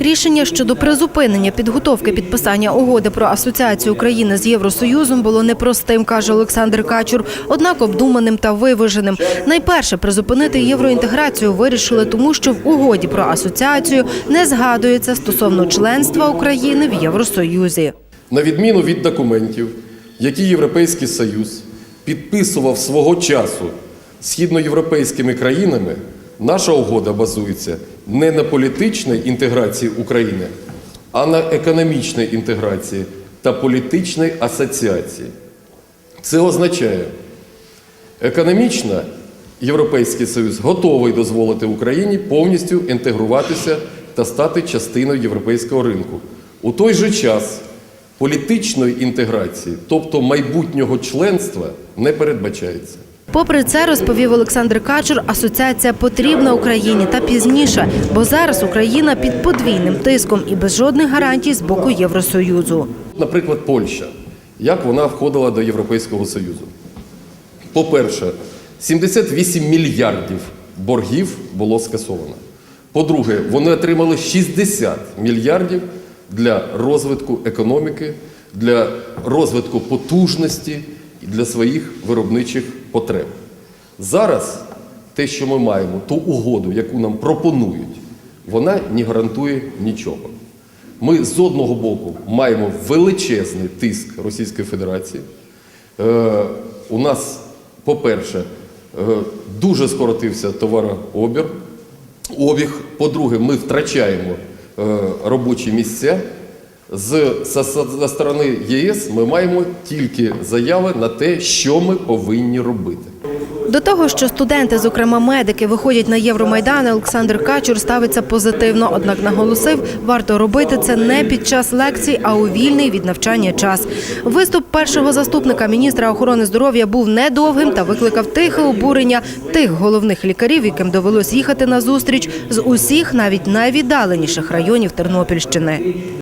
Рішення щодо призупинення підготовки підписання угоди про асоціацію України з Євросоюзом було непростим, каже Олександр Качур, однак обдуманим та виваженим. Найперше призупинити євроінтеграцію вирішили, тому що в угоді про асоціацію не згадується стосовно членства України в Євросоюзі. На відміну від документів, які Європейський Союз підписував свого часу східноєвропейськими країнами, наша угода базується не на політичній інтеграції України, а на економічній інтеграції та політичній асоціації. Це означає, економічно Європейський Союз готовий дозволити Україні повністю інтегруватися та стати частиною європейського ринку. У той же час політичної інтеграції, тобто майбутнього членства, не передбачається. Попри це, розповів Олександр Качур, асоціація потрібна Україні та пізніше, бо зараз Україна під подвійним тиском і без жодних гарантій з боку Євросоюзу. Наприклад, Польща, як вона входила до Європейського Союзу. По-перше, 78 мільярдів боргів було скасовано. По-друге, вони отримали 60 мільярдів для розвитку економіки, для розвитку потужності для своїх виробничих потреб. Зараз те, що ми маємо, ту угоду, яку нам пропонують, вона не гарантує нічого. Ми з одного боку маємо величезний тиск Російської Федерації. Е, у нас, по-перше, е, дуже скоротився товарообіг. Обіг. По-друге, ми втрачаємо е, робочі місця. З зі сторони ЄС ми маємо тільки заяви на те, що ми повинні робити. До того, що студенти, зокрема медики, виходять на Євромайдани, Олександр Качур ставиться позитивно. Однак наголосив, варто робити це не під час лекцій, а у вільний від навчання час. Виступ першого заступника міністра охорони здоров'я був недовгим та викликав тихе обурення тих головних лікарів, яким довелось їхати на зустріч з усіх, навіть найвіддаленіших районів Тернопільщини.